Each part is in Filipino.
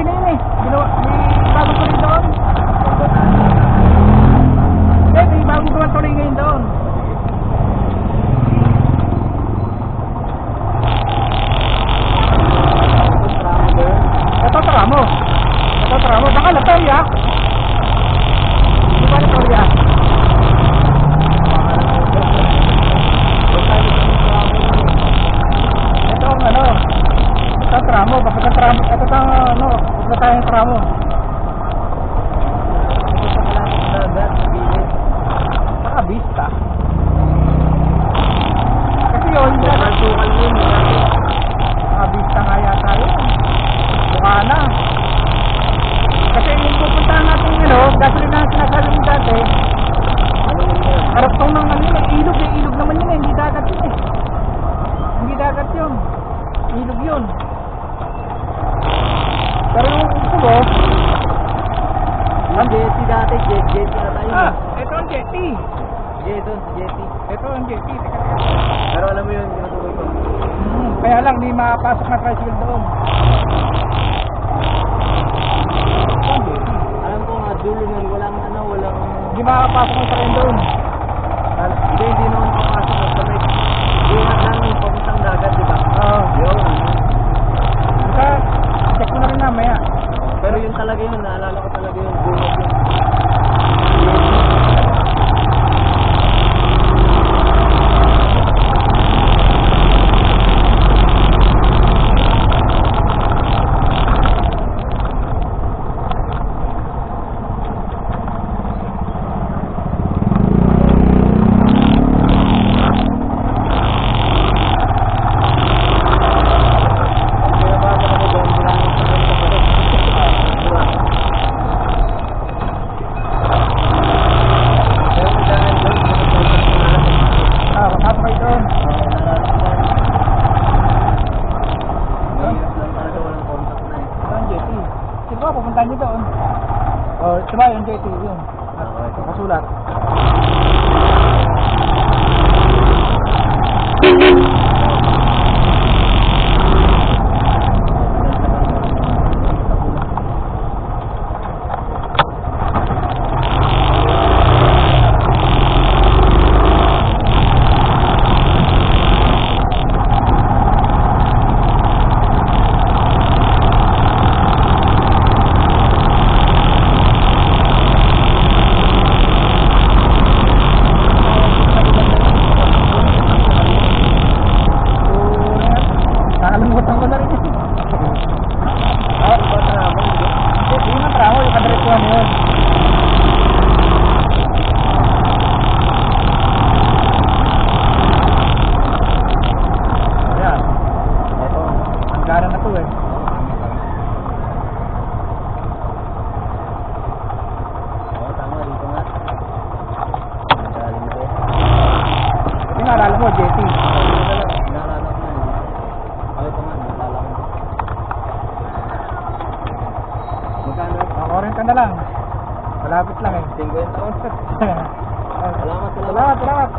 Tuloy na yun eh. Ginawa, may bagong tuloy doon. Hindi, may bagong gawa tuloy ngayon doon. kain keramu habis. Ang jetty dati, jet, jetty na tayo. ah, ito ang jetty. Jet doon, jetty. Ito ang jetty. Teka, teka. Pero alam mo yun, tinutukoy ko. Hmm, kaya lang, di makapasok na tricycle doon. Jetty. Alam ko nga, dulo nun, walang ano, walang... Hindi makakapasok ng tren doon. Hindi, hindi naman papasok sa may... Iwan namin papuntang dagat, di ba? Oo. Yun. Basta, check mo na rin mamaya. Pero yun talaga yun, naalala ko talaga yun. Bungad yun. Kaya ba ako na dyan, maraming sa kanya pa rin. Diba? Pero may dahil doon, pinagpapalala. Ah, pasok kayo doon. Oo, naalala ko yan. Mahirap lang talaga, walang contact na eh. Ito ang jetty. Nyo doon. Oh, diba yung jetty, yun. Kasulat. Nakalimutan ko na rin yun. Ah, iba na ako, hindi. Hindi, yun ang tramo, yung kadiretsuhan yun. Ayan. Ito, ang gara na to eh. Oo, tama, dito nga. Magaling ko. Yung naalala mo, Jetty. Naalala ko na yun. Oh, ito nga, naalala ko. Magkano? Pakorin ka na lang. Malapit lang eh. 50 taon. Salamat, Salamat, salamat.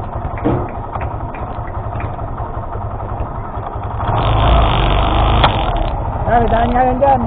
Sabi, daan nga yan dyan.